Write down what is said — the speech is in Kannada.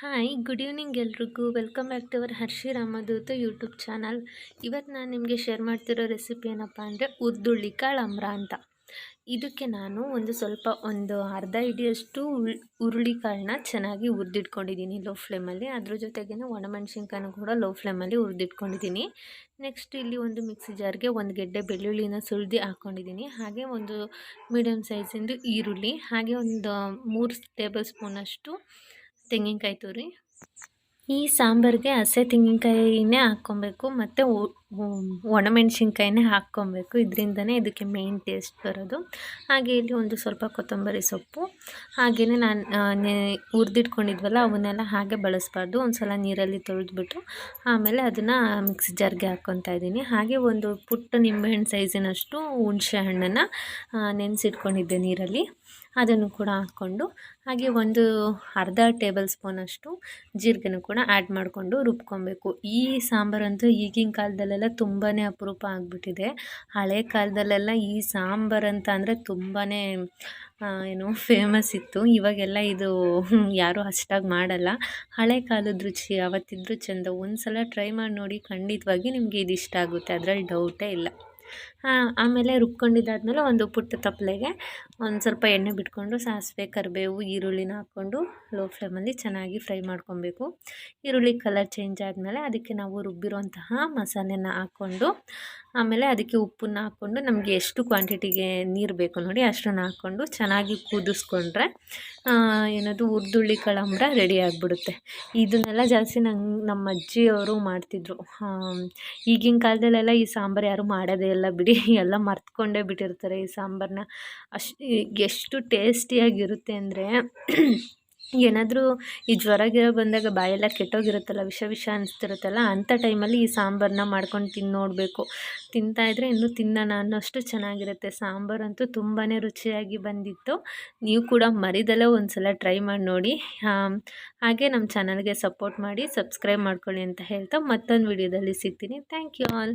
ಹಾಯ್ ಗುಡ್ ಈವ್ನಿಂಗ್ ಎಲ್ರಿಗೂ. Welcome back to our Harshi Ramadoota YouTube channel ಇವತ್ತು ನಾನು ನಿಮಗೆ ಶೇರ್ ಮಾಡ್ತಿರೋ ರೆಸಿಪಿ ಏನಪ್ಪ ಅಂದರೆ ಉದ್ದುಳ್ಳಿ ಕಾಳು ಅಮ್ರ ಅಂತ. ಇದಕ್ಕೆ ನಾನು ಒಂದು ಸ್ವಲ್ಪ ಒಂದು ಅರ್ಧ ಹುರುಳಿ ಕಾಳನ್ನ ಚೆನ್ನಾಗಿ ಉರ್ದಿಟ್ಕೊಂಡಿದ್ದೀನಿ ಲೋ ಫ್ಲೇಮಲ್ಲಿ ಅದ್ರ ಜೊತೆಗೇ ಒಣಮೆಣ್ಸಿನ್ಕಾಯಿನೂ ಕೂಡ ಲೋ ಫ್ಲೇಮಲ್ಲಿ ಹುರಿದಿಟ್ಕೊಂಡಿದ್ದೀನಿ. ನೆಕ್ಸ್ಟ್ ಇಲ್ಲಿ ಒಂದು ಮಿಕ್ಸಿ ಜಾರ್ಗೆ ಒಂದು ಗೆಡ್ಡೆ ಬೆಳ್ಳುಳ್ಳಿನ ಸುಳಿದು ಹಾಕ್ಕೊಂಡಿದ್ದೀನಿ ಹಾಗೆ ಒಂದು ಮೀಡಿಯಮ್ ಸೈಜಿಂದು ಈರುಳ್ಳಿ, ಹಾಗೆ ಒಂದು ಮೂರು ಟೇಬಲ್ ಸ್ಪೂನಷ್ಟು ತೆಂಗಿನಕಾಯಿ ತುರಿ. ಈ ಸಾಂಬಾರಿಗೆ ಹಸೆ ತೆಂಗಿನಕಾಯಿನೇ ಹಾಕ್ಕೊಬೇಕು, ಮತ್ತು ಒಣಮೆಣ್ಸಿನ್ಕಾಯಿನೇ ಹಾಕ್ಕೊಬೇಕು. ಇದರಿಂದನೇ ಇದಕ್ಕೆ ಮೇನ್ ಟೇಸ್ಟ್ ಬರೋದು. ಹಾಗೆ ಇಲ್ಲಿ ಒಂದು ಸ್ವಲ್ಪ ಕೊತ್ತಂಬರಿ ಸೊಪ್ಪು. ಹಾಗೆಯೇ ನಾನು ಹುರಿದಿಟ್ಕೊಂಡಿದ್ವಲ್ಲ, ಅವನ್ನೆಲ್ಲ ಹಾಗೆ ಬಳಸಬಾರ್ದು. ಒಂದು ಸಲ ನೀರಲ್ಲಿ ತೊಳೆದ್ಬಿಟ್ಟು, ಆಮೇಲೆ ಅದನ್ನು ಮಿಕ್ಸಿ ಜಾರ್ಗೆ ಹಾಕ್ಕೊತಾ ಇದ್ದೀನಿ. ಹಾಗೆ ಒಂದು ಪುಟ್ಟ ನಿಂಬೆಹಣ್ಣು ಸೈಜಿನಷ್ಟು ಹುಣಸೆ ಹಣ್ಣನ್ನು ನೆನೆಸಿಟ್ಕೊಂಡಿದ್ದೆ ನೀರಲ್ಲಿ. ಅದನ್ನು ಕೂಡ ಹಾಕ್ಕೊಂಡು, ಹಾಗೆ ಒಂದು ಅರ್ಧ ಟೇಬಲ್ ಸ್ಪೂನಷ್ಟು ಜೀರಿಗೆನೂ ಕೂಡ ಆ್ಯಡ್ ಮಾಡಿಕೊಂಡು ರುಬ್ಕೊಬೇಕು. ಈ ಸಾಂಬಾರಂತೂ ಈಗಿನ ಕಾಲದಲ್ಲೆಲ್ಲ ತುಂಬಾ ಅಪರೂಪ ಆಗಿಬಿಟ್ಟಿದೆ. ಹಳೆ ಕಾಲದಲ್ಲೆಲ್ಲ ಈ ಸಾಂಬಾರಂತ ಅಂದರೆ ತುಂಬಾ ಏನು ಫೇಮಸ್ ಇತ್ತು. ಇವಾಗೆಲ್ಲ ಇದು ಯಾರೂ ಅಷ್ಟಾಗಿ ಮಾಡಲ್ಲ. ಹಳೆ ಕಾಲದ ರುಚಿ ಅವತ್ತಿದ್ರು ಚೆಂದ ಒಂದು ಸಲ ಟ್ರೈ ಮಾಡಿ ನೋಡಿ ಖಂಡಿತವಾಗಿ ನಿಮಗೆ ಇದು ಇಷ್ಟ ಆಗುತ್ತೆ. ಅದರಲ್ಲಿ ಡೌಟೇ ಇಲ್ಲ. ಆಮೇಲೆ ರುಬ್ಕೊಂಡಿದ್ದಾದಮೇಲೆ ಒಂದು ಪುಟ್ಟ ತಪ್ಪಲೆಗೆ ಒಂದು ಸ್ವಲ್ಪ ಎಣ್ಣೆ ಬಿಟ್ಕೊಂಡು ಸಾಸಿವೆ, ಕರಿಬೇವು, ಈರುಳ್ಳಿನ ಹಾಕ್ಕೊಂಡು ಲೋ ಫ್ಲೇಮಲ್ಲಿ ಚೆನ್ನಾಗಿ ಫ್ರೈ ಮಾಡ್ಕೊಬೇಕು. ಈರುಳ್ಳಿ ಕಲರ್ ಚೇಂಜ್ ಆದಮೇಲೆ ಅದಕ್ಕೆ ನಾವು ರುಬ್ಬಿರುವಂತಹ ಮಸಾಲೆನ ಹಾಕ್ಕೊಂಡು ಆಮೇಲೆ ಅದಕ್ಕೆ ಉಪ್ಪನ್ನ ಹಾಕ್ಕೊಂಡು ನಮಗೆ ಎಷ್ಟು ಕ್ವಾಂಟಿಟಿಗೆ ನೀರು ಬೇಕು ನೋಡಿ ಅಷ್ಟನ್ನು ಹಾಕ್ಕೊಂಡು ಚೆನ್ನಾಗಿ ಕುದಿಸ್ಕೊಂಡ್ರೆ ಏನದು ಉರ್ದುಳ್ಳಿ ಕಳಂಬ್ರ ರೆಡಿ ಆಗಿಬಿಡುತ್ತೆ. ಇದನ್ನೆಲ್ಲ ಜಾಸ್ತಿ ನಂಗೆ ನಮ್ಮ ಅಜ್ಜಿಯವರು ಮಾಡ್ತಿದ್ರು. ಈಗಿನ ಕಾಲದಲ್ಲೆಲ್ಲ ಈ ಸಾಂಬಾರು ಯಾರು ಮಾಡೋದೇ ಇಲ್ಲ ಬಿಡಿ. ಎಲ್ಲ ಮರ್ತ್ಕೊಂಡೇ ಬಿಟ್ಟಿರ್ತಾರೆ ಈ ಸಾಂಬಾರನ್ನ ಅಷ್ಟು, ಎಷ್ಟು ಟೇಸ್ಟಿಯಾಗಿರುತ್ತೆ ಅಂದರೆ ಏನಾದರೂ ಈ ಜ್ವರ ಗಿರ ಬಂದಾಗ ಬಾಯೆಲ್ಲ ಕೆಟ್ಟೋಗಿರುತ್ತಲ್ಲ, ವಿಷ ವಿಷ ಅನಿಸ್ತಿರುತ್ತಲ್ಲ, ಅಂಥ ಟೈಮಲ್ಲಿ ಈ ಸಾಂಬಾರನ್ನ ಮಾಡ್ಕೊಂಡು ತಿಂದು ನೋಡಬೇಕು. ತಿಂತಾಯಿದ್ರೆ ಇನ್ನೂ ತಿನ್ನೋಣ ಅನ್ನೋಷ್ಟು ಚೆನ್ನಾಗಿರುತ್ತೆ. ಸಾಂಬಾರಂತೂ ತುಂಬಾ ರುಚಿಯಾಗಿ ಬಂದಿತ್ತು. ನೀವು ಕೂಡ ಮರಿದಲ್ಲೇ ಒಂದು ಸಲ ಟ್ರೈ ಮಾಡಿ ನೋಡಿ. ಹಾಗೆ ನಮ್ಮ ಚಾನಲ್ಗೆ ಸಪೋರ್ಟ್ ಮಾಡಿ, ಸಬ್ಸ್ಕ್ರೈಬ್ ಮಾಡ್ಕೊಳ್ಳಿ ಅಂತ ಹೇಳ್ತಾ ಮತ್ತೊಂದು ವಿಡಿಯೋದಲ್ಲಿ ಸಿಗ್ತೀನಿ. Thank you all.